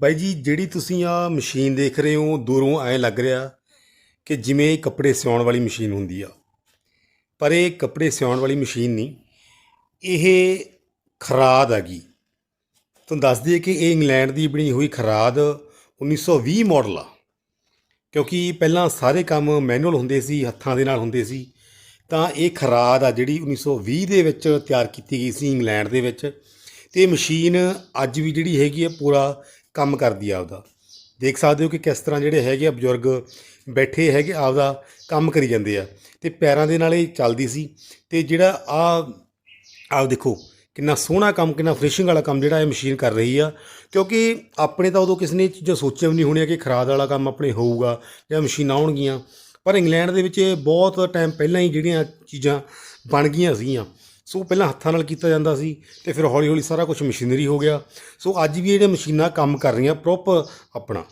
ਬਾਈ ਜੀ, ਜਿਹੜੀ ਤੁਸੀਂ ਆ ਮਸ਼ੀਨ ਦੇਖ ਰਹੇ ਹੋ, ਦੂਰੋਂ ਐ ਲੱਗ ਰਿਹਾ ਕਿ ਜਿਵੇਂ ਕੱਪੜੇ ਸਿਉਣ ਵਾਲੀ ਮਸ਼ੀਨ ਹੁੰਦੀ ਆ। ਪਰ ਇਹ ਕੱਪੜੇ ਸਿਉਣ ਵਾਲੀ ਮਸ਼ੀਨ ਨਹੀਂ, ਇਹ ਖਰਾਦ ਹੈਗੀ। ਤੁਹਾਨੂੰ ਦੱਸ ਦਈਏ ਕਿ ਇਹ ਇੰਗਲੈਂਡ ਦੀ ਬਣੀ ਹੋਈ ਖਰਾਦ 1920 ਮਾਡਲ ਆ। ਕਿਉਂਕਿ ਪਹਿਲਾਂ ਸਾਰੇ ਕੰਮ ਮੈਨੂਅਲ ਹੁੰਦੇ ਸੀ, ਹੱਥਾਂ ਦੇ ਨਾਲ ਹੁੰਦੇ ਸੀ, ਤਾਂ ਇਹ ਖਰਾਦ ਆ ਜਿਹੜੀ 1920 ਦੇ ਵਿੱਚ ਤਿਆਰ ਕੀਤੀ ਗਈ ਸੀ ਇੰਗਲੈਂਡ ਦੇ ਵਿੱਚ। ਤੇ ਇਹ ਮਸ਼ੀਨ ਅੱਜ ਵੀ ਜਿਹੜੀ ਹੈਗੀ ਆ, ਪੂਰਾ ਕੰਮ ਕਰਦੀ ਆ ਆਪਦਾ। ਦੇਖ ਸਕਦੇ ਹੋ ਕਿ ਕਿਸ ਤਰ੍ਹਾਂ ਜਿਹੜੇ ਹੈਗੇ ਆ ਬਜ਼ੁਰਗ ਬੈਠੇ ਹੈਗੇ ਆਪਦਾ ਕੰਮ ਕਰੀ ਜਾਂਦੇ ਆ ਤੇ ਪੈਰਾਂ ਦੇ ਨਾਲ ਇਹ ਚੱਲਦੀ ਸੀ ਤੇ ਜਿਹੜਾ ਆ, ਆਹ ਦੇਖੋ, ਕਿੰਨਾ ਸੋਹਣਾ ਕੰਮ, ਕਿੰਨਾ ਫਰਿਸ਼ਿੰਗ ਵਾਲਾ ਕੰਮ ਜਿਹੜਾ ਇਹ ਮਸ਼ੀਨ ਕਰ ਰਹੀ ਆ, ਕਿਉਂਕਿ ਆਪਣੇ ਤਾਂ ਉਦੋਂ ਕਿਸੇ ਨੇ ਚੀਜ਼ਾਂ ਸੋਚਿਆ ਵੀ ਨਹੀਂ ਹੋਣੀਆਂ ਕਿ ਖਰਾਦ ਵਾਲਾ ਕੰਮ ਆਪਣੇ ਹੋਊਗਾ ਜਾਂ ਮਸ਼ੀਨਾਂ ਆਉਣਗੀਆਂ। ਪਰ ਇੰਗਲੈਂਡ ਦੇ ਵਿੱਚ ਇਹ ਬਹੁਤ ਟਾਈਮ ਪਹਿਲਾਂ ਹੀ ਜਿਹੜੀਆਂ ਚੀਜ਼ਾਂ ਬਣ ਗਈਆਂ ਸੀਗੀਆਂ। ਸੋ ਪਹਿਲਾਂ ਹੱਥਾਂ ਨਾਲ ਕੀਤਾ ਜਾਂਦਾ ਸੀ ਤੇ ਫਿਰ ਹੌਲੀ ਹੌਲੀ ਸਾਰਾ ਕੁਝ ਮਸ਼ੀਨਰੀ ਹੋ ਗਿਆ। ਸੋ ਅੱਜ ਵੀ ਜਿਹੜੀਆਂ ਮਸ਼ੀਨਾਂ ਕੰਮ ਕਰ ਰਹੀਆਂ ਪ੍ਰੋਪਰ ਆਪਣਾ।